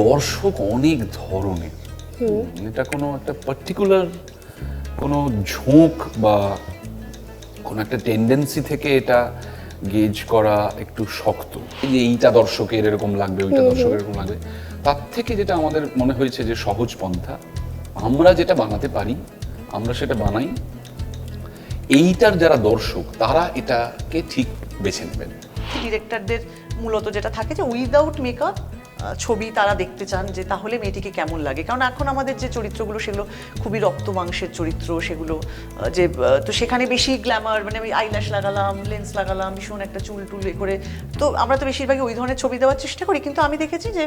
দর্শক অনেক ধরনের। এটা কোনো একটা পার্টিকুলার কোনো ঝোঁক বা কোনো একটা টেন্ডেন্সি থেকে এটা গেজ করা একটু শক্ত। এই যে এইটা দর্শকের এরকম লাগবে ওইটা দর্শকের এরকম লাগবে তার থেকে যেটা আমাদের মনে হয়েছে যে সহজ পন্থা আমরা যেটা বানাতে পারি আমরা সেটা বানাই এইটার যারা দর্শক তারা এটাকে ঠিক বেছে নেবেন। ডিরেক্টরদের মূলত যেটা থাকে যে উইদাউট মেকআপ ছবি তারা দেখতে চান যে তাহলে মেয়েটিকে কেমন লাগে? কারণ এখন আমাদের যে চরিত্রগুলো সেগুলো খুবই রক্ত মাংসের চরিত্র সেগুলো যে তো সেখানে বেশি গ্ল্যামার মানে আমি আইল্যাশ লাগালাম লেন্স লাগালাম ভীষণ একটা চুল টুল এ করে তো আমরা তো বেশিরভাগই ওই ধরনের ছবি দেওয়ার চেষ্টা করি। কিন্তু আমি দেখেছি যে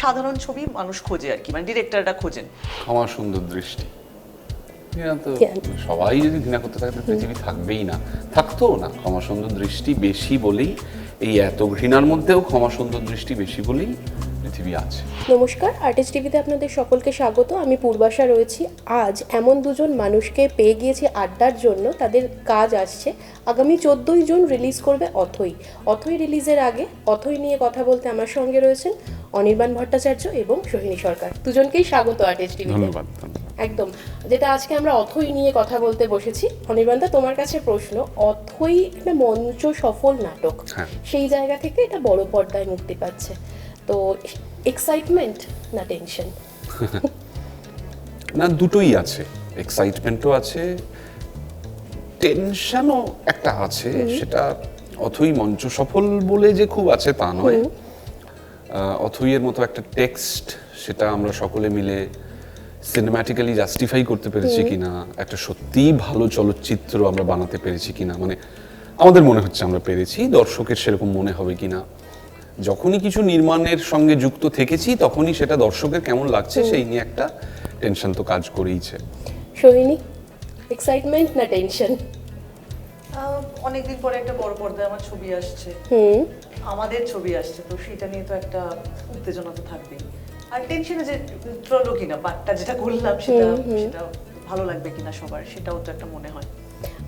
সাধারণ ছবি মানুষ খোঁজে আর কি মানে ডিরেক্টররা খোঁজেন। ক্ষমা সুন্দর দৃষ্টি। তো? সবাই যদি ঘৃণা করতে থাকে পৃথিবী থাকবেই না। থাকতো না। ক্ষমা সুন্দর দৃষ্টি বেশি বলেই এই এত ঘৃণার মধ্যেও ক্ষমা সুন্দর দৃষ্টি বেশি বলেই পৃথিবী আছে। নমস্কার আর্টিস্ট টিভিতে আপনাদের সকলকে স্বাগত। আমি পূর্বাশা রয়েছি। আজ এমন দুজন মানুষকে পেয়ে গিয়েছি আড্ডার জন্য। তাদের কাজ আসছে। আগামী চোদ্দোই জুন রিলিজ করবে অথই। অথই রিলিজের আগে অথই নিয়ে কথা বলতে আমার সঙ্গে রয়েছেন অনির্বাণ ভট্টাচার্য এবং সোহিনী সরকার। দুজনকেই স্বাগত আর্টিস্ট টিভিতে ধন্যবাদ ধন্যবাদ। একদম। যেটা আজকে আমরা অথই নিয়ে কথা বলতে বসেছি। অনির্বাণদা তোমার কাছে প্রশ্ন অথই একটা মঞ্চ সফল নাটক। হ্যাঁ। সেই জায়গা থেকে এটা বড় পর্দায় মুক্তি পাচ্ছে। তো এক্সাইটমেন্ট না টেনশন না দুটোই আছে। এক্সাইটমেন্টও আছে টেনশনও একটা আছে সেটা অথই মঞ্চ সফল বলে যে খুব আছে তা নয়। অথইয়ের মতো একটা টেক্সট সেটা আমরা সকলে মিলে সিনেম্যাটিক্যালি জাস্টিফাই করতে পেরেছি কিনা একটা সত্যিই ভালো চলচ্চিত্র আমরা বানাতে পেরেছি কিনা মানে আমাদের মনে হচ্ছে আমরা পেরেছি দর্শকের সেরকম মনে হবে কিনা। যখনই কিছু নির্মাণের সঙ্গে যুক্ত থেকেছি তখনই সেটা দর্শকের কেমন লাগছে সেই নিয়ে একটা টেনশন তো কাজ করেইছে। সোহিনী এক্সাইটমেন্ট না টেনশন অনেকদিন পরে একটা বড় পর্দায় আমার ছবি আসছে। আমাদের ছবি আসছে তো সেটা নিয়ে তো একটা উত্তেজনা তো থাকবেই। আর টেনশনে যে চলো কিনা পাটটা যেটা করলাম সেটা সেটা ভালো লাগবে কিনা সবার সেটাও তো একটা মনে হয়।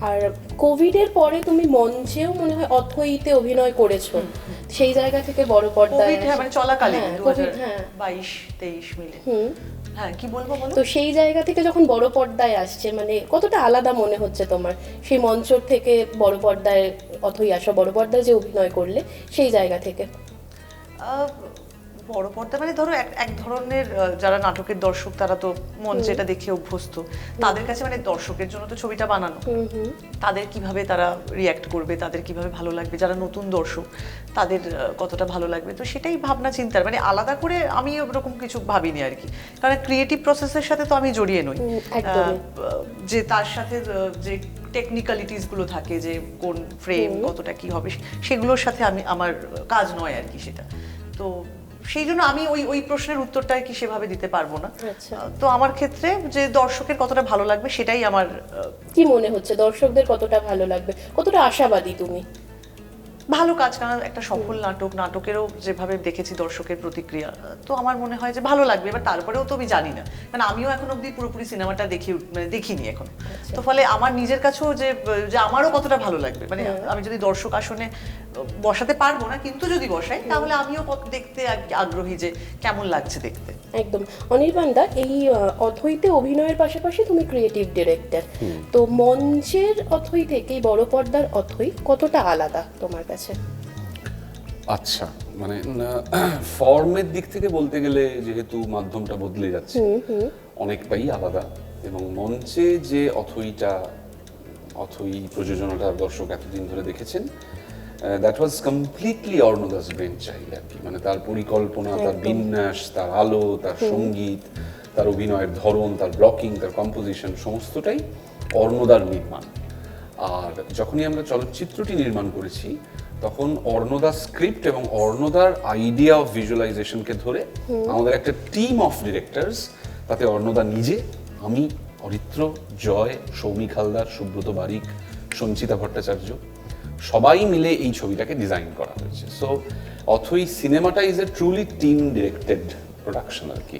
আর কোভিডের পরে তুমি মঞ্চেও মনে হয় অথইতে অভিনয় করেছ। সেই জায়গা থেকে বড় পর্দায় কোভিড হ্যাঁ মানে চলাকালীন হ্যাঁ, হ্যাঁ। বাইশ তেইশ মিলে। হুম। হ্যাঁ কি বলব বলো তো সেই জায়গা থেকে যখন বড় পর্দায় আসছে মানে কতটা আলাদা মনে হচ্ছে তোমার? সেই মঞ্চর থেকে বড় পর্দায় অথই আসা বড় পর্দায় যে অভিনয় করলে সেই জায়গা থেকে। আহ, বড় পর্দা মানে ধরো এক এক ধরনের যারা নাটকের দর্শক তারা তো মঞ্চে এটা দেখে অভ্যস্ত। তাদের কাছে মানে দর্শকের জন্য তো ছবিটা বানানো। তাদের কীভাবে তারা রিয়্যাক্ট করবে তাদের কীভাবে ভালো লাগবে? যারা নতুন দর্শক তাদের কতটা ভালো লাগবে? তো সেটাই ভাবনা চিন্তার। মানে আলাদা করে আমি ওরকম কিছু ভাবিনি আর কি। কারণ ক্রিয়েটিভ প্রসেসের সাথে তো আমি জড়িয়ে নই। যে তার সাথে যে টেকনিক্যালিটিসগুলো থাকে যে কোন ফ্রেম কতটা কি হবে সেগুলোর সাথে আমি আমার কাজ নয় আর কি সেটা। তো সেই জন্য আমি ওই ওই প্রশ্নের উত্তরটা কি সেভাবে দিতে পারব না। আচ্ছা। তো আমার ক্ষেত্রে যে দর্শকের কতটা ভালো লাগবে সেটাই আমার কি মনে হচ্ছে? দর্শকদের কতটা ভালো লাগবে? কতটা আশাবাদী তুমি? ভালো কাজ কারণ একটা সফল নাটক নাটকেরও যেভাবে দেখেছি দর্শকের প্রতিক্রিয়া তো আমার মনে হয় যে ভালো লাগবে। এবার তারপরেও তো আমি জানি না। কারণ আমিও এখন অবধি পুরোপুরি সিনেমাটা দেখি মানে দেখিনি এখন। তো ফলে আমার নিজের কাছেও যে যে আমারও কতটা ভালো লাগবে। মানে আমি যদি দর্শক আসনে বসাতে পারব না কিন্তু যদি বসাই তাহলে আমিও দেখতে আগ- আগ্রহী যে কেমন লাগছে দেখতে। একদম। অনির্বাণদা এই আহ, অথইতে অভিনয়ের পাশাপাশি তুমি ক্রিয়েটিভ ডিরেক্টর তো মঞ্চের অথই থেকে এই বড় পর্দার অথই কতটা আলাদা তোমার কাছে? আচ্ছা মানে ফর্মের দিক থেকে বলতে গেলে যেহেতু মাধ্যমটা বদলে যাচ্ছে অনেকটাই আলাদা। এবং মঞ্চে যে অথইটা অথই প্রযোজনাটা দর্শক এতদিন ধরে দেখেছেন দ্যাট ওয়াজ কমপ্লিটলি অর্ণদাস চাইল্ড আর কি। মানে তার পরিকল্পনা তার বিন্যাস তার আলো তার সংগীত তার অভিনয়ের ধরন তার ব্লকিং তার কম্পোজিশন সমস্তটাই অর্ণদার নির্মাণ। আর যখনই আমরা চলচ্চিত্রটি নির্মাণ করেছি তখন অর্ণদার স্ক্রিপ্ট এবং অর্ণদার আইডিয়া অফ ভিজুয়ালাইজেশনকে ধরে আমাদের একটা টিম অফ ডিরেক্টরস তাতে অর্ণদা নিজে আমি অরিত্র জয় সৌমিক হালদার সুব্রত বারিক সঞ্চিতা ভট্টাচার্য সবাই মিলে এই ছবিটাকে ডিজাইন করা হয়েছে। সো অথই সিনেমাটা is a truly team directed production আর কি।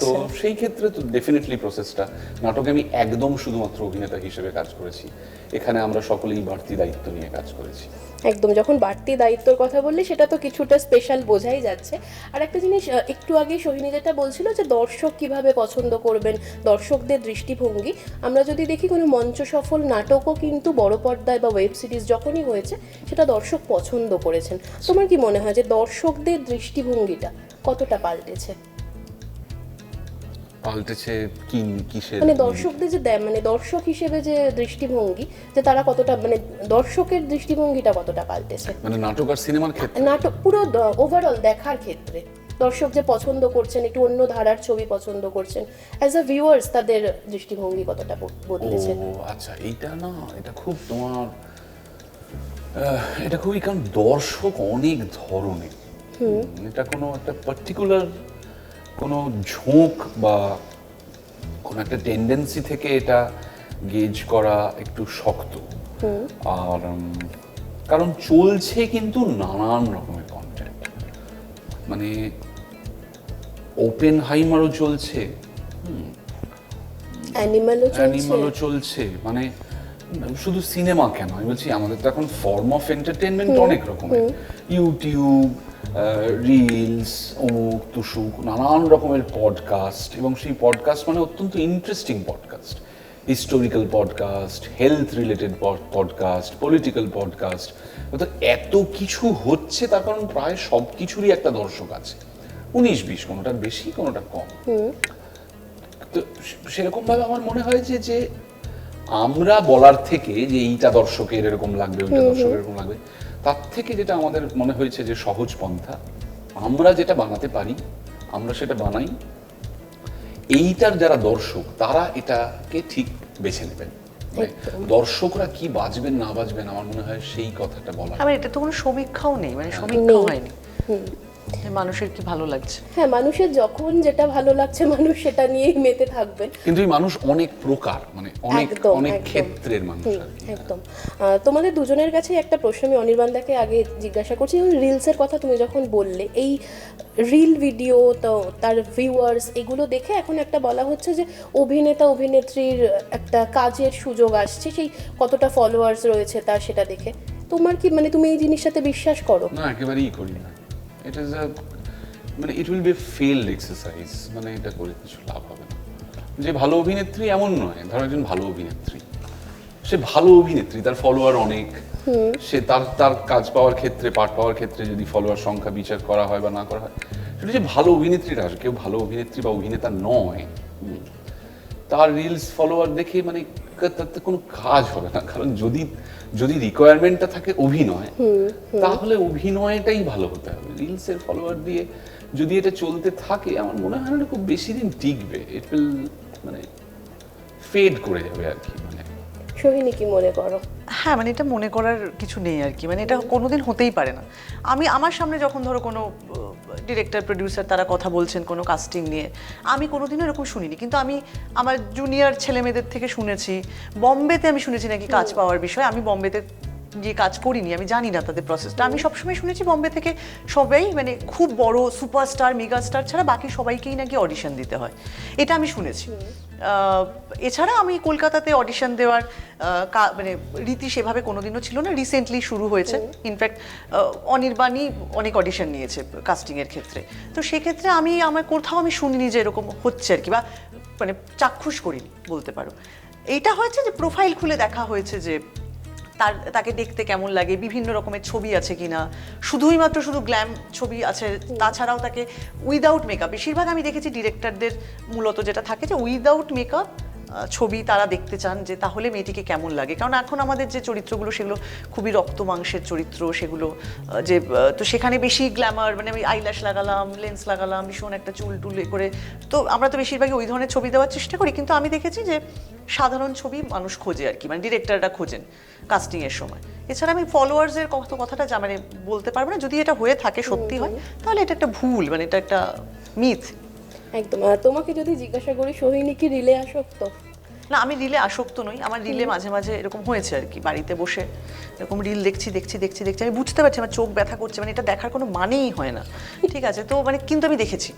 তো সেই ক্ষেত্রে তো ডেফিনেটলি প্রসেসটা নাটকে আমি একদম শুধুমাত্র অভিনেতা হিসেবে কাজ করেছি। এখানে আমরা সকলেই বাড়তি দায়িত্ব নিয়ে কাজ করেছি। একদম যখন বাড়তি দায়িত্বর কথা বললে সেটা তো কিছুটা স্পেশাল বোঝাই যাচ্ছে। আর একটা জিনিস একটু আগে সোহিনী যেটা বলছিল যে দর্শক কীভাবে পছন্দ করবেন দর্শকদের দৃষ্টিভঙ্গি আমরা যদি দেখি কোনো মঞ্চ সফল নাটকও কিন্তু বড় পর্দায় বা ওয়েব সিরিজ যখনই হয়েছে সেটা দর্শক পছন্দ করেছেন। তোমার কি মনে হয় যে দর্শকদের দৃষ্টিভঙ্গিটা কতটা পাল্টেছে? পাল্টেছে কি কিসের? মানে দর্শকদের যে দেয় মানে দর্শক হিসেবে যে দৃষ্টিভঙ্গি যে তারা কতটা মানে দর্শকের দৃষ্টিভঙ্গিটা কতটা পাল্টেছে? মানে নাটক আর সিনেমার ক্ষেত্রে? নাটক পুরো ওভারঅল দেখার ক্ষেত্রে। দর্শক যে পছন্দ করছেন একটু অন্য ধারার ছবি পছন্দ করছেন অ্যাজ আ ভিউয়ার্স তাদের দৃষ্টিভঙ্গি কতটা বদলেছে? ও আচ্ছা এইটা না এটা খুব তোমার এটা খুবই কারণ দর্শক অনেক ধরনের। হুম, এটা কোনো একটা পার্টিকুলার কোনো ঝোঁক বা কোনো একটা টেন্ডেন্সি থেকে এটা গেজ করা একটু শক্ত। আর কারণ চলছে কিন্তু নানান রকমের কন্টেন্ট মানে ওপেন হাইমারও চলছে। অ্যানিমালও চলছে মানে শুধু সিনেমা কেন? আমি বলছি আমাদের তো এখন ফর্ম অফ এন্টারটেনমেন্ট অনেক রকমের। ইউটিউব রিলস অমুক তুসুক নানান রকমের পডকাস্ট এবং সেই পডকাস্ট মানে অত্যন্ত interesting podcast historical podcast health related podcast political podcast অর্থাৎ এত কিছু হচ্ছে তার কারণ প্রায় সব কিছুরই একটা দর্শক আছে। উনিশ বিশ কোনোটার বেশি কোনোটা কম। তো সেরকম ভাবে আমার মনে হয় যে যে আমরা বলার থেকে যে এইটা দর্শকের এরকম লাগবে ওইটা দর্শকের এরকম লাগবে তার থেকে যেটা আমাদের মনে হয়েছে যে সহজ পন্থা আমরা যেটা বানাতে পারি আমরা সেটা বানাই। এইটার যারা দর্শক তারা এটাকে ঠিক বেছে নেবেন। মানে দর্শকরা কি বাজবেন না বাজবেন আমার মনে হয় সেই কথাটা বলা এটা তো কোনো সমীক্ষাও নেই মানে সমীক্ষাও হয়নি। মানুষের কি ভালো লাগছে? হ্যাঁ মানুষের যখন যেটা ভালো লাগছে মানুষ সেটা নিয়েই মেতে থাকবেন কিন্তু এই মানুষ অনেক প্রকার মানে অনেক অনেক ক্ষেত্রের মানুষ একদম। তোমাদের দুজনের কাছে একটা প্রশ্ন আমি অনির্বাণদাকে আগে জিজ্ঞাসা করছি। রিলসের কথা তুমি যখন বললে এই রিল ভিডিও তো তার ভিউয়ার্স এগুলো দেখে এখন একটা বলা হচ্ছে যে অভিনেতা অভিনেত্রীর একটা কাজের সুযোগ আসছে সেই কতটা ফলোয়ার্স রয়েছে তার সেটা দেখে। তোমার কি মানে তুমি এই জিনিসটাতে বিশ্বাস করো? না একেবারেই করি না। ইট ইজ আ মানে it will be failed exercise মানে এটা করে কিছু লাভ হবে না। যে ভালো অভিনেত্রী এমন নয় ধরো একজন ভালো অভিনেত্রী। সে ভালো অভিনেত্রী তার ফলোয়ার অনেক। সে তার তার কাজ পাওয়ার ক্ষেত্রে পাঠ পাওয়ার ক্ষেত্রে যদি ফলোয়ার সংখ্যা বিচার করা হয় বা না করা হয় সেটা যে ভালো অভিনেত্রীরা আসে কেউ ভালো অভিনেত্রী বা অভিনেতা নয়। তার রিলস ফলোয়ার দেখে মানে তাতে কোনো কাজ হবে না। কারণ যদি যদি রিকোয়ারমেন্টটা থাকে অভিনয় তাহলে অভিনয়টাই ভালো হতে হবে। রিলসের ফলোয়ার দিয়ে যদি এটা চলতে থাকে আমার মনে হয় না খুব বেশি দিন টিকবে। ইট উইল মানে ফেড করে যাবে আর কি মানে সোহিনী কি মনে করো? হ্যাঁ মানে এটা মনে করার কিছু নেই আর কি। মানে এটা কোনোদিন হতেই পারে না। আমি আমার সামনে যখন ধরো কোনো ডিরেক্টর প্রডিউসার তারা কথা বলছেন কোনো কাস্টিং নিয়ে আমি কোনোদিনও এরকম শুনিনি। কিন্তু আমি আমার জুনিয়র ছেলে মেয়েদের থেকে শুনেছি। বম্বেতে আমি শুনেছি নাকি কাজ পাওয়ার বিষয়ে। আমি বম্বেতে গিয়ে কাজ করিনি আমি জানি না তাদের প্রসেসটা আমি সবসময় শুনেছি বম্বে থেকে সবাই মানে খুব বড় সুপারস্টার মেগাস্টার ছাড়া বাকি সবাইকেই নাকি অডিশন দিতে হয়। এটা আমি শুনেছি। এছাড়া আমি কলকাতাতে অডিশন দেওয়ার মানে রীতি সেভাবে কোনোদিনও ছিল না। রিসেন্টলি শুরু হয়েছে। ইনফ্যাক্ট অনির্বাণই অনেক অডিশন নিয়েছে কাস্টিংয়ের ক্ষেত্রে। তো সেক্ষেত্রে আমি আমার কোথাও আমি শুনিনি যে এরকম হচ্ছে আর কি বা মানে চাক্ষুষ করিনি বলতে পারো। এইটা হয়েছে যে প্রোফাইল খুলে দেখা হয়েছে যে তার, তাকে দেখতে কেমন লাগে, বিভিন্ন রকমের ছবি আছে কিনা। শুধুই মাত্র শুধু গ্ল্যাম ছবি আছে, তাছাড়াও তাকে উইদাউট মেকআপ বেশিরভাগ আমি দেখেছি ডিরেক্টরদের মূলত যেটা থাকে যে উইদাউট মেকআপ ছবি তারা দেখতে চান যে তাহলে মেয়েটিকে কেমন লাগে? কারণ এখন আমাদের যে চরিত্রগুলো সেগুলো খুবই রক্ত মাংসের চরিত্র সেগুলো যে তো সেখানে বেশি গ্ল্যামার মানে আমি আইল্যাশ লাগালাম লেন্স লাগালাম ভীষণ একটা চুল টুল করে তো আমরা তো বেশিরভাগই ওই ধরনের ছবি দেওয়ার চেষ্টা করি। কিন্তু আমি দেখেছি যে সাধারণ ছবি মানুষ খোঁজে আর কি মানে ডিরেক্টররা খোঁজেন কাস্টিংয়ের সময়। এছাড়া আমি ফলোয়ার্সের কত কথাটা যা মানে বলতে পারব না যদি এটা হয়ে থাকে সত্যি হয় তাহলে এটা একটা ভুল মানে এটা একটা মিথ একদম। আর তোমাকে যদি জিজ্ঞাসা করি সোহিনী কি রিলে আসক্ত? না আমি রিলে আসক্ত নই। আমার রিলে মাঝে মাঝে এরকম হয়েছে আর কি বাড়িতে বসে এরকম রিল দেখছি দেখছি দেখছি দেখছি। আমি বুঝতে পারছি আমার চোখ ব্যথা করছে মানে এটা দেখার কোনো মানেই হয় না। ঠিক আছে তো মানে কিন্তু আমি দেখেছি।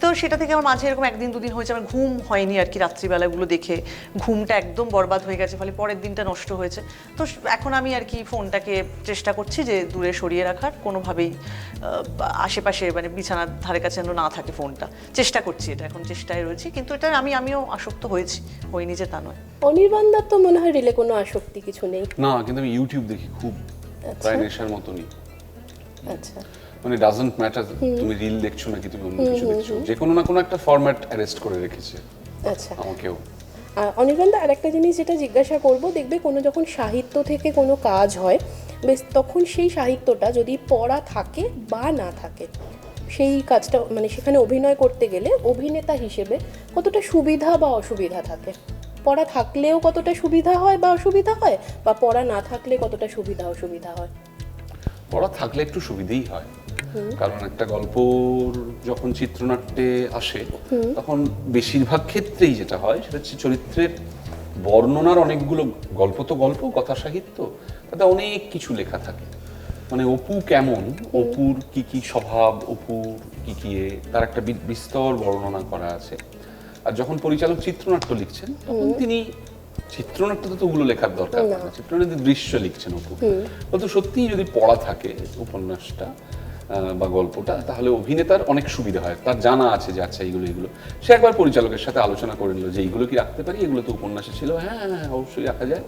তো সেটা থেকে আমার মাঝে এরকম একদিন দুদিন হয়েছে আমার ঘুম হয়নি আর কি রাত্রিবেলাগুলো দেখে। ঘুমটা একদম বরবাদ হয়ে গেছে ফলে পরের দিনটা নষ্ট হয়েছে। তো এখন আমি আর কি ফোনটাকে চেষ্টা করছি যে দূরে সরিয়ে রাখার কোনোভাবেই আশেপাশে মানে বিছানার ধারে কাছে যেন না থাকে ফোনটা। চেষ্টা করছি এটা এখন চেষ্টায় রয়েছি। কিন্তু এটা আমি আমিও আসক্ত হয়েছি হইনি যে তা নয়। অনির্বাণদার তো মনে হয় রিলে কোনো আসক্তি কিছু নেই। না কিন্তু আমি ইউটিউব দেখি খুব প্রায় নেশার মতনই। আচ্ছা। মানে ডাজন্ট ম্যাটার তুমি রিল দেখছ নাকি তুমি অন্য কিছু দেখছ যে কোনো না কোনো একটা ফরম্যাট অ্যারেস্ট করে রেখেছে আচ্ছা। আমাকেও। আর অনির্বাণদা আর একটা জিনিস যেটা জিজ্ঞাসা করব দেখবে কোনো যখন সাহিত্য থেকে কোনো কাজ হয় বেশ তখন সেই সাহিত্যটা যদি পড়া থাকে বা না থাকে সেই কাজটা মানে সেখানে অভিনয় করতে গেলে অভিনেতা হিসেবে কতটা সুবিধা বা অসুবিধা থাকে? পড়া থাকলেও কতটা সুবিধা হয় বা অসুবিধা হয় বা পড়া না থাকলে কতটা সুবিধা অসুবিধা হয়? পড়া থাকলে একটু সুবিধেই হয়। কারণ একটা গল্প যখন চিত্রনাট্যে আসে তখন বেশিরভাগ ক্ষেত্রেই যেটা হয় সেটা হচ্ছে চরিত্রের বর্ণনার অনেকগুলো গল্প তো গল্প কথা সাহিত্য তাতে অনেক কিছু লেখা থাকে। মানে অপু কেমন? অপুর কি কি স্বভাব অপুর কি কি তার একটা বিস্তর বর্ণনা করা আছে। আর যখন পরিচালক চিত্রনাট্য লিখছেন তখন তিনি চিত্রনাট্য তো ওগুলো লেখার দরকার না। চিত্রনাট্যে দৃশ্য লিখছেন অপু। তো সত্যিই যদি পড়া থাকে উপন্যাসটা বা গল্পটা তাহলে অভিনেতার অনেক সুবিধা হয়। তার জানা আছে যে আচ্ছা এইগুলো এগুলো সে একবার পরিচালকের সাথে আলোচনা করে নিল যে এইগুলো কি রাখতে পারি? এগুলো তো উপন্যাসে ছিল। হ্যাঁ হ্যাঁ হ্যাঁ, অবশ্যই রাখা যায়।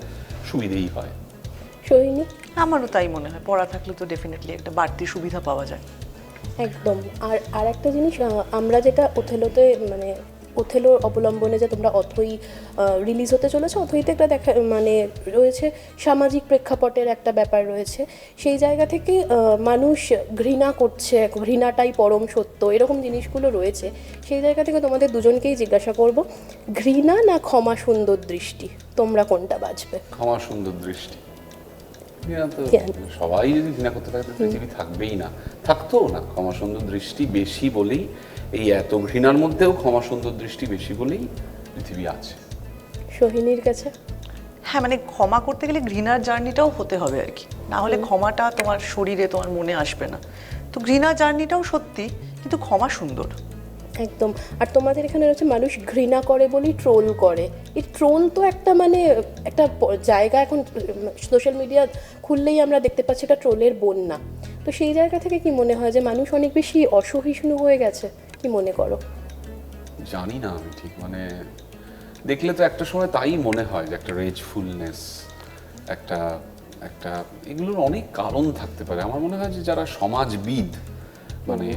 সুবিধেই হয়। আমারও তাই মনে হয়। পড়া থাকলে তো ডেফিনেটলি একটা বাড়তি সুবিধা পাওয়া যায়। একদম। আর আর একটা জিনিস আহ, আমরা যেটা ওথেলোতে মানে ওথেলোর অবলম্বনে যে তোমরা অথই রিলিজ হতে চলেছে অথইতে একটা দেখা মানে রয়েছে সামাজিক প্রেক্ষাপটের একটা ব্যাপার রয়েছে। সেই জায়গা থেকে মানুষ ঘৃণা করছে ঘৃণাটাই পরম সত্য এরকম জিনিসগুলো রয়েছে। সেই জায়গা থেকে তোমাদের দুজনকেই জিজ্ঞাসা করব ঘৃণা না ক্ষমা সুন্দর দৃষ্টি? তোমরা কোনটা বাজবে ক্ষমা সুন্দর দৃষ্টি? সবাই যদি ঘৃণা করতে থাকে পৃথিবী থাকবেই না। থাকতো না। ক্ষমা সুন্দর দৃষ্টি বেশি বলেই এই এত ঘৃণার মধ্যেও ক্ষমা সুন্দর দৃষ্টি বেশি বলেই পৃথিবী আছে। সোহিনীর কাছে? হ্যাঁ মানে ক্ষমা করতে গেলে ঘৃণার জার্নিটাও হতে হবে আর কি। না হলে ক্ষমাটা তোমার শরীরে তোমার মনে আসবে না। তো ঘৃণা জার্নিটাও সত্যি কিন্তু ক্ষমা সুন্দর। একদম। আর তোমাদের এখানে রয়েছে মানুষ ঘৃণা করে বলেই ট্রোল করে। এই ট্রোল তো একটা মানে একটা জায়গা এখন সোশ্যাল মিডিয়া খুললেই আমরা দেখতে পাচ্ছি এটা ট্রোলের বন্যা। তো সেই জায়গা থেকে কি মনে হয় যে মানুষ অনেক বেশি অসহিষ্ণু হয়ে গেছে? কি মনে করো? জানি না আমি ঠিক মানে দেখলে তো একটা সময় তাই মনে হয় যে একটা রেজফুলনেস একটা একটা এগুলোর অনেক কারণ থাকতে পারে। আমার মনে হয় যে যারা সমাজবিদ মানে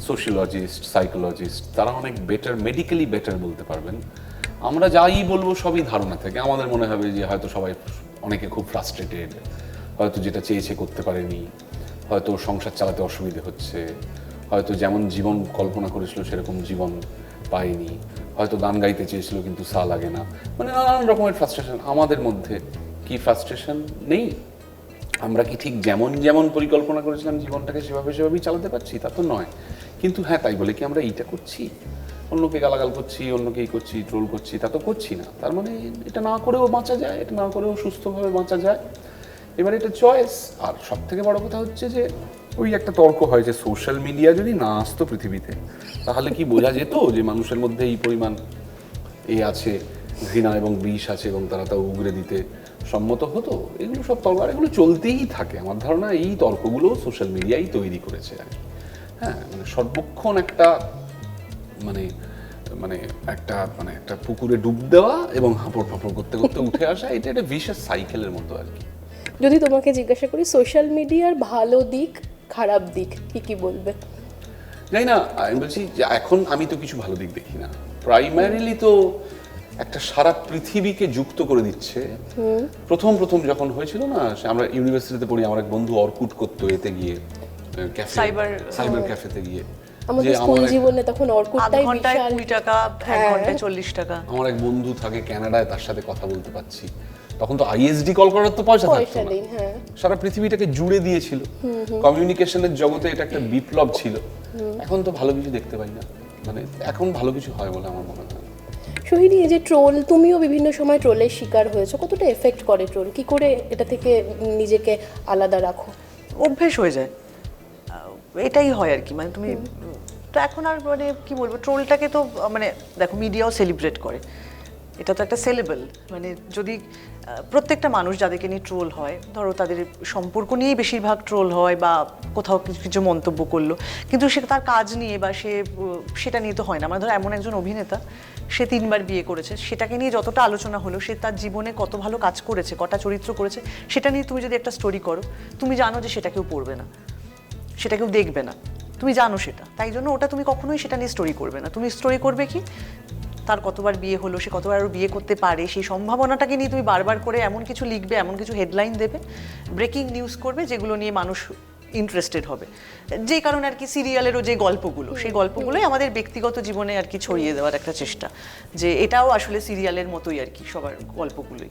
সোশিয়োলজিস্ট সাইকোলজিস্ট তারা অনেক বেটার মেডিকেলি বেটার বলতে পারবেন। আমরা যাই বলব সবই ধারণা থেকে। আমাদের মনে হবে যে হয়তো সবাই অনেকে খুব ফ্রাস্ট্রেটেড হয়তো যেটা চেয়েছে করতে পারেনি হয়তো সংসার চালাতে অসুবিধে হচ্ছে হয়তো যেমন জীবন কল্পনা করেছিল, সেরকম জীবন পায়নি হয়তো গান গাইতে চেয়েছিল, কিন্তু সা লাগে না। মানে নানান রকমের ফ্রাস্ট্রেশন আমাদের মধ্যে কি ফ্রাস্ট্রেশন নেই। আমরা কি ঠিক যেমন যেমন পরিকল্পনা করেছিলাম জীবনটাকে, সেভাবে সেভাবেই চালাতে পারছি? তা তো নয়। কিন্তু হ্যাঁ তাই বলে কি আমরা এইটা করছি? অন্যকে গালাগাল করছি, অন্যকে এই করছি ট্রোল করছি, তা তো করছি না। তার মানে এটা না করেও বাঁচা যায়, এটা না করেও সুস্থভাবে বাঁচা যায়। এবার এটা চয়েস আর সব থেকে বড় কথা হচ্ছে যে ওই একটা তর্ক হয় যে সোশ্যাল মিডিয়া যদি না আসতো পৃথিবীতে, তাহলে কি বোঝা যেত যে মানুষের মধ্যে এই পরিমাণ এ আছে, ঘৃণা এবং বিষ আছে এবং তারা তা উগরে দিতে সম্মত হতো? এগুলো সব তর্ক, আর এগুলো চলতেই থাকে। আমার ধারণা এই তর্কগুলো সোশ্যাল মিডিয়াই তৈরি করেছে আর হ্যাঁ মানে সর্বক্ষণ একটা মানে মানে একটা মানে একটা পুকুরে ডুব দেওয়া এবং হাঁপড় ফাঁপড় করতে করতে উঠে আসা, এটা একটা বিশেষ সাইকেলের মতো আর কি। যদি তোমাকে জিজ্ঞাসা করি সোশ্যাল মিডিয়ার ভালো দিক খারাপ দিক কি কি বলবে। জানি না আমি বলছি যে এখন আমি তো কিছু ভালো দিক দেখি না। প্রাইমারিলি তো একটা সারা পৃথিবীকে যুক্ত করে দিচ্ছে। প্রথম প্রথম যখন হয়েছিল না আমরা ইউনিভার্সিটিতে পড়ি আমার এক বন্ধু অর্কুট করতো এতে গিয়ে ক্যাফে সাইবার ক্যাফেতে গিয়ে। আমাদের স্কুল আমার এক- জীবনে তখন অর্কুটটাই বিশাল। টাকা এক হ্যাঁ। ঘন্টায় চল্লিশ টাকা। আমার এক বন্ধু থাকে কানাডায় তার সাথে কথা বলতে পারছি। তখন তো আইএসডি কল করার তো পয়সা থাকতো না। হ্যাঁ। সারা পৃথিবীটাকে জুড়ে দিয়েছিল। কমিউনিকেশনের জগতে এটা একটা বিপ্লব ছিল। এখন তো ভালো কিছু দেখতে পাই না। মানে এখন ভালো কিছু হয় বলে আমার মনে হয়। সোহিনী এই যে ট্রোল তুমিও বিভিন্ন সময় ট্রোলের শিকার হয়েছো। কতটা এফেক্ট করে ট্রোল? কি করে এটা থেকে নিজেকে আলাদা রাখো? অভ্যেস হয়ে যায়। আহ, এটাই হয় আর কি। মানে তুমি তো এখন আর মানে কি বলব? ট্রোলটাকে তো মানে দেখো মিডিয়াও সেলিব্রেট করে। এটা তো একটা সেলেবল মানে যদি প্রত্যেকটা মানুষ যাদেরকে নিয়ে ট্রোল হয়, ধরো তাদের সম্পর্ক নিয়েই বেশিরভাগ ট্রোল হয় বা কোথাও কিছু কিছু মন্তব্য করল, কিন্তু সে তার কাজ নিয়ে বা সে সেটা নিয়ে তো হয় না। মানে ধরো এমন একজন অভিনেতা, সে তিনবার বিয়ে করেছে, সেটাকে নিয়ে যতটা আলোচনা হলো, সে তার জীবনে কত ভালো কাজ করেছে, কটা চরিত্র করেছে, সেটা নিয়ে তুমি যদি একটা স্টোরি করো, তুমি জানো যে সেটা কেউ পড়বে না, সেটা কেউ দেখবে না। তুমি জানো সেটা, তাই জন্য ওটা তুমি কখনোই সেটা নিয়ে স্টোরি করবে না। তুমি স্টোরি করবে কি? তার কতবার বিয়ে হলো, সে কতবার আরও বিয়ে করতে পারে, সেই সম্ভাবনাটাকে নিয়ে তুমি বারবার করে এমন কিছু লিখবে, এমন কিছু হেডলাইন দেবে ব্রেকিং নিউজ করবে, যেগুলো নিয়ে মানুষ ইন্টারেস্টেড হবে। যে কারণে আর কি সিরিয়ালেরও যে গল্পগুলো, সেই গল্পগুলোই আমাদের ব্যক্তিগত জীবনে আর কি ছড়িয়ে দেওয়ার একটা চেষ্টা। যে এটাও আসলে সিরিয়ালের মতোই আর কি সবার গল্পগুলোই।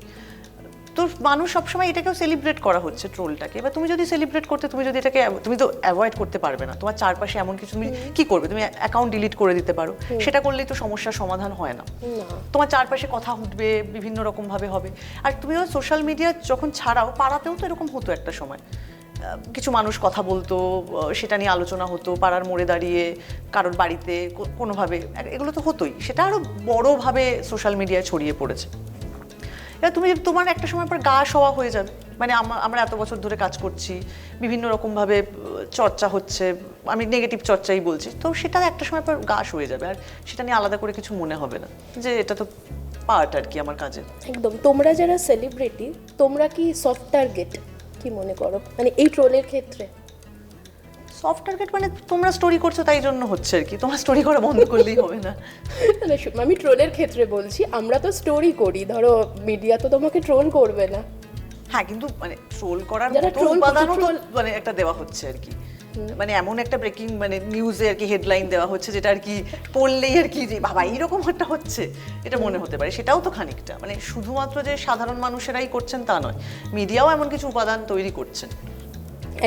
তো মানুষ সবসময় এটাকেও সেলিব্রেট করা হচ্ছে ট্রোলটাকে এবার তুমি যদি সেলিব্রেট করতে তুমি যদি এটাকে তুমি তো অ্যাভয়েড করতে পারবে না। তোমার চারপাশে এমন কিছু তুমি কি করবে? তুমি অ্যাকাউন্ট ডিলিট করে দিতে পারো। সেটা করলেই তো সমস্যার সমাধান হয় না। তোমার চারপাশে কথা উঠবে বিভিন্ন রকমভাবে হবে। আর তুমিও সোশ্যাল মিডিয়া যখন ছাড়াও পাড়াতেও তো এরকম হতো একটা সময়। কিছু মানুষ কথা বলতো সেটা নিয়ে আলোচনা হতো পাড়ার মোড়ে দাঁড়িয়ে কারোর বাড়িতে কোনোভাবে এগুলো তো হতোই। সেটা আরও বড়োভাবে সোশ্যাল মিডিয়ায় ছড়িয়ে পড়েছে। তুমি তোমার একটা সময় পর গা সওয়া হয়ে যাবে। মানে আমা- আমরা এত বছর ধরে কাজ করছি, বিভিন্ন রকমভাবে চর্চা হচ্ছে, আমি নেগেটিভ চর্চাই বলছি। তো সেটা একটা সময় পর গাশ হয়ে যাবে, আর সেটা নিয়ে আলাদা করে কিছু মনে হবে না। যে এটা তো পার্ট আর কি আমার কাজে একদম, তোমরা যারা সেলিব্রিটি তোমরা কি সফট টার্গেট কি মনে করো? মানে এই ট্রোলের ক্ষেত্রে? সফট টার্গেট মানে তোমরা স্টোরি করছ তাই জন্য হচ্ছে আর কি। তোমরা স্টোরি করা বন্ধ করলেই হবে না। আমি ট্রোলের ক্ষেত্রে বলছি আমরা তো স্টোরি করি। ধরো মিডিয়া তো তোমাকে ট্রোল করবে না। হ্যাঁ কিন্তু মানে ট্রোল করার উপাদানও তো মানে একটা দেওয়া হচ্ছে আর কি। মানে এমন একটা ব্রেকিং মানে নিউজে আর কি হেডলাইন দেওয়া হচ্ছে যেটা আর কি পড়লেই আর কি যে বাবা এইরকম একটা হচ্ছে। এটা মনে হতে পারে। সেটাও তো খানিকটা। মানে শুধুমাত্র যে সাধারণ মানুষেরাই করছেন তা নয় মিডিয়াও এমন কিছু উপাদান তৈরি করছেন।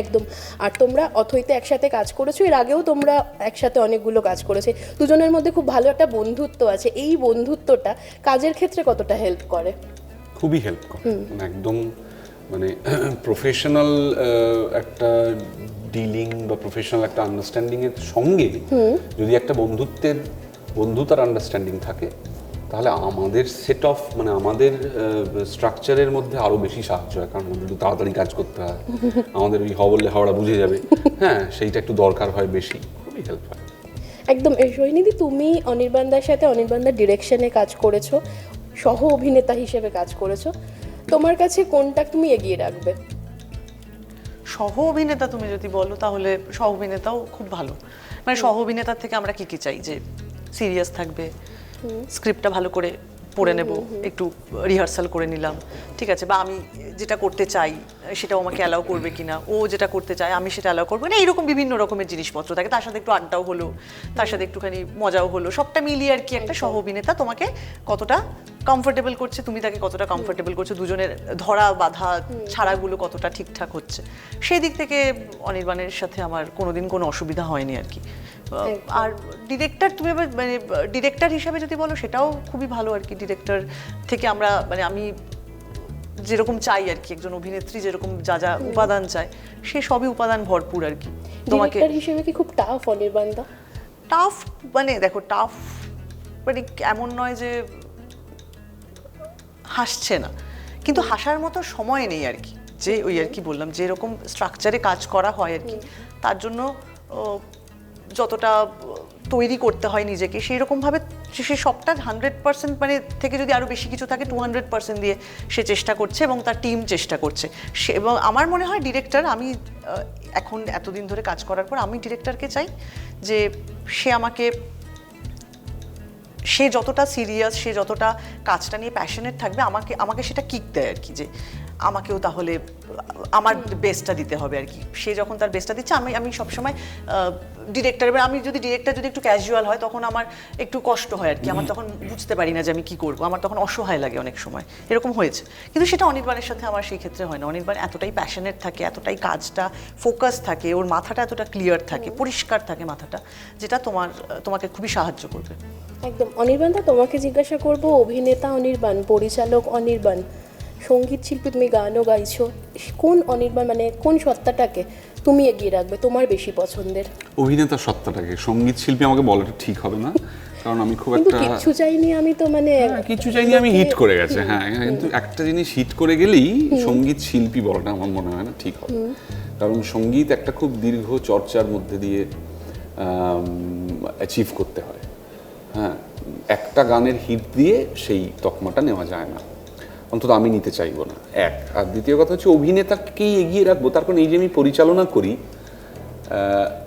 একদম। আর তোমরা অথইতে একসাথে কাজ করেছ এর আগেও তোমরা একসাথে অনেকগুলো কাজ করেছে। দুজনের মধ্যে খুব ভালো একটা বন্ধুত্ব আছে। এই বন্ধুত্বটা কাজের ক্ষেত্রে কতটা হেল্প করে? খুবই হেল্প করে। মানে একদম মানে প্রফেশনাল একটা ডিলিং বা প্রফেশনাল একটা আন্ডারস্ট্যান্ডিং এর সঙ্গে যদি একটা বন্ধুত্বের বন্ধুতার আন্ডারস্ট্যান্ডিং থাকে তাহলে আমাদের সেট অফ মানে আমাদের স্ট্রাকচারের মধ্যে আরও বেশি সাহায্য হয়। কারণ আমাদের একটু তাড়াতাড়ি কাজ করতে হয়। আমাদের ওই হবলে হাওড়া বুঝে যাবে। হ্যাঁ সেইটা একটু দরকার হয় বেশি। খুবই হেল্প হয়। একদম। এই সোহিনীদি তুমি অনির্বাণদার সাথে অনির্বাণদার ডিরেকশনে কাজ করেছ। সহ অভিনেতা হিসেবে কাজ করেছ। তোমার কাছে কোনটা তুমি এগিয়ে রাখবে? সহ অভিনেতা তুমি যদি বলো তাহলে সহ অভিনেতাও খুব ভালো। মানে সহ অভিনেতার থেকে আমরা কি কি চাই? যে সিরিয়াস থাকবে স্ক্রিপ্টটা ভালো করে পড়ে নেব একটু রিহার্সাল করে নিলাম। ঠিক আছে বা আমি যেটা করতে চাই সেটাও আমাকে অ্যালাউ করবে কিনা ও যেটা করতে চায় আমি সেটা অ্যালাউ করব না এইরকম বিভিন্ন রকমের জিনিসপত্র থাকে। তার সাথে একটু আড্ডাও হলো তার সাথে একটুখানি মজাও হলো। সবটা মিলিয়ে আর কি একটা সহ অভিনেতা তোমাকে কতটা কমফোর্টেবল করছে তুমি তাকে কতটা কমফোর্টেবল করছ দুজনের ধরা বাধা ছাড়াগুলো কতটা ঠিকঠাক হচ্ছে। সেই দিক থেকে অনির্বাণের সাথে আমার কোনোদিন কোনো অসুবিধা হয়নি আর কি। আর ডিরেক্টর তুমি এবার মানে ডিরেক্টর হিসাবে যদি বলো সেটাও খুবই ভালো আর কি ডিরেক্টর থেকে আমরা মানে আমি যেরকম চাই আর কি একজন অভিনেত্রী যেরকম যা যা উপাদান চায় সে সবই উপাদান ভরপুর আর কি। তোমাকে হিসেবে কি খুব টাফ অনির্বাণদা? টাফ মানে দেখো টাফ মানে এমন নয় যে হাসছে না। কিন্তু হাসার মতো সময় নেই আর কি। যে ওই আর কি বললাম যে এরকম স্ট্রাকচারে কাজ করা হয় আর কি তার জন্য যতটা তৈরি করতে হয় নিজেকে সেই রকমভাবে সে সবটা হান্ড্রেড পার্সেন্ট মানে থেকে যদি আরও বেশি কিছু থাকে টু হান্ড্রেড পার্সেন্ট দিয়ে সে চেষ্টা করছে এবং তার টিম চেষ্টা করছে। সে এবং আমার মনে হয় ডিরেক্টর আমি এখন এতদিন ধরে কাজ করার পর আমি ডিরেক্টরকে চাই যে সে আমাকে, সে যতটা সিরিয়াস সে যতটা কাজটা নিয়ে প্যাশনেট থাকবে, আমাকে আমাকে সেটা কিক দেয় আর কি যে আমাকেও তাহলে, আমার বেস্টটা দিতে হবে আর কি। সে যখন তার বেস্টটা দিচ্ছে, আমি আমি সবসময় ডিরেক্টর এবার আমি যদি ডিরেক্টর যদি একটু ক্যাজুয়াল হয়, তখন আমার একটু কষ্ট হয় আর কি। আমার তখন বুঝতে পারি না যে আমি কি করব। আমার তখন অসহায় লাগে অনেক সময়। এরকম হয়েছে। কিন্তু সেটা অনির্বাণের সাথে আমার সেই ক্ষেত্রে হয় না। অনির্বাণ এতটাই প্যাশনেট থাকে, এতটাই কাজটা ফোকাস থাকে, ওর মাথাটা এতটা ক্লিয়ার থাকে, পরিষ্কার থাকে মাথাটা, যেটা তোমার, তোমাকে খুবই সাহায্য করবে। একদম। অনির্বাণ তোমাকে জিজ্ঞাসা করব, অভিনেতা অনির্বাণ, পরিচালক অনির্বাণ সংগীত শিল্পী তুমি গানও গাইছো কোন অনির্বাণ মানে কোন সত্তাটাকে তুমি এগিয়ে রাখবে তোমার বেশি পছন্দের? অভিনেতা সত্তাটাকে সংগীত শিল্পী আমাকে বলাটা ঠিক হবে না কারণ আমি খুব একটা কিছু চাইনি আমি তো মানে হ্যাঁ, কিছু চাইনি আমি হিট করে গেছে হ্যাঁ কিন্তু একটা জিনিস হিট করে গেলেই সংগীত শিল্পী বলাটা আমার মনে হয় না ঠিক হবে। কারণ সংগীত একটা খুব দীর্ঘ চর্চার মধ্যে দিয়ে অ্যাচিভ করতে হয় হ্যাঁ একটা গানের হিট দিয়ে সেই তকমাটা নেওয়া যায় না। অন্তত আমি নিতে চাইব না। এক। আর দ্বিতীয় কথা হচ্ছে অভিনেতাকেই এগিয়ে রাখব। তার কারণ এই যে আমি পরিচালনা করি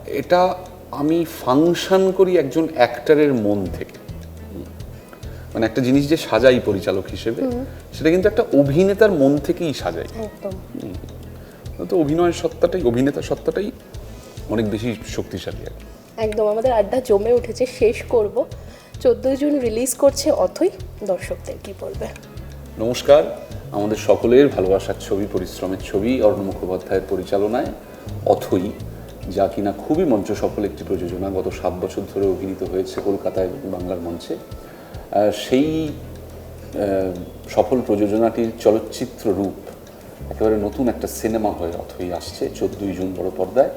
এটা আমি ফাংশন করি একজন অ্যাক্টারের মন থেকে। মানে একটা জিনিস যে সাজাই পরিচালক হিসেবে সেটা কিন্তু একটা অভিনেতার মন থেকেই সাজাই। একদম। তো অভিনয়ের সত্তাটাই অভিনেতার সত্তাটাই অনেক বেশি শক্তিশালী আর একদম। আমাদের আড্ডা জমে উঠেছে শেষ করব। চোদ্দোই জুন রিলিজ করছে অথই দর্শকদের কি বলবে? নমস্কার। আমাদের সকলের ভালোবাসার ছবি, পরিশ্রমের ছবি, অর্ণ মুখোপাধ্যায়ের পরিচালনায় অথই, যা কিনা খুবই মঞ্চ সফল একটি প্রযোজনা গত সাত বছর ধরে অভিনীত হয়েছে কলকাতায় বাংলার মঞ্চে। সেই সফল প্রযোজনাটির চলচ্চিত্র রূপ একেবারে নতুন একটা সিনেমা হয়ে অথই আসছে চোদ্দই জুন বড় পর্দায়।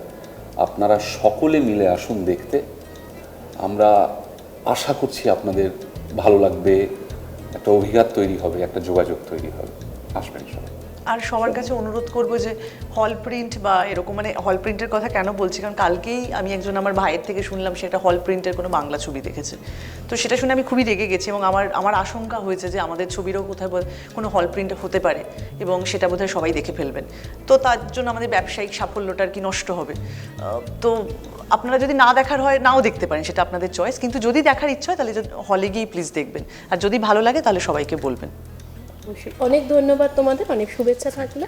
আপনারা সকলে মিলে আসুন দেখতে। আমরা আশা করছি আপনাদের ভালো লাগবে একটা অভিঘাত তৈরি হবে একটা যোগাযোগ তৈরি হবে। আসবেন সবাই। আর সবার কাছে অনুরোধ করব যে হল প্রিন্ট বা এরকম মানে হল প্রিন্টের কথা কেন বলছি? কারণ কালকেই আমি একজন আমার ভাইয়ের থেকে শুনলাম সেটা হল প্রিন্টের কোনো বাংলা ছবি দেখেছে। তো সেটা শুনে আমি খুবই রেগে গেছি এবং আমার আমার আশঙ্কা হয়েছে যে আমাদের ছবিরও কোথায় কোনো হল প্রিন্ট হতে পারে এবং সেটা বোধহয় সবাই দেখে ফেলবেন। তো তার জন্য আমাদের ব্যবসায়িক সাফল্যটা আর কি নষ্ট হবে। তো আপনারা যদি না দেখার হয়, নাও দেখতে পারেন, সেটা আপনাদের চয়েস কিন্তু যদি দেখার ইচ্ছা হয়, তাহলে হলে গিয়ে প্লিজ দেখবেন। আর যদি ভালো লাগে, তাহলে সবাইকে বলবেন। অবশ্যই। অনেক ধন্যবাদ তোমাদের, অনেক শুভেচ্ছা থাকলে।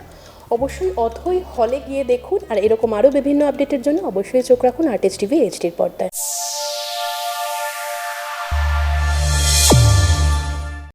অবশ্যই অথই হলে গিয়ে দেখুন, আর এরকম আরও বিভিন্ন আপডেটের জন্য অবশ্যই চোখ রাখুন আর্টিস্ট টিভি এইচডির পর্দায়।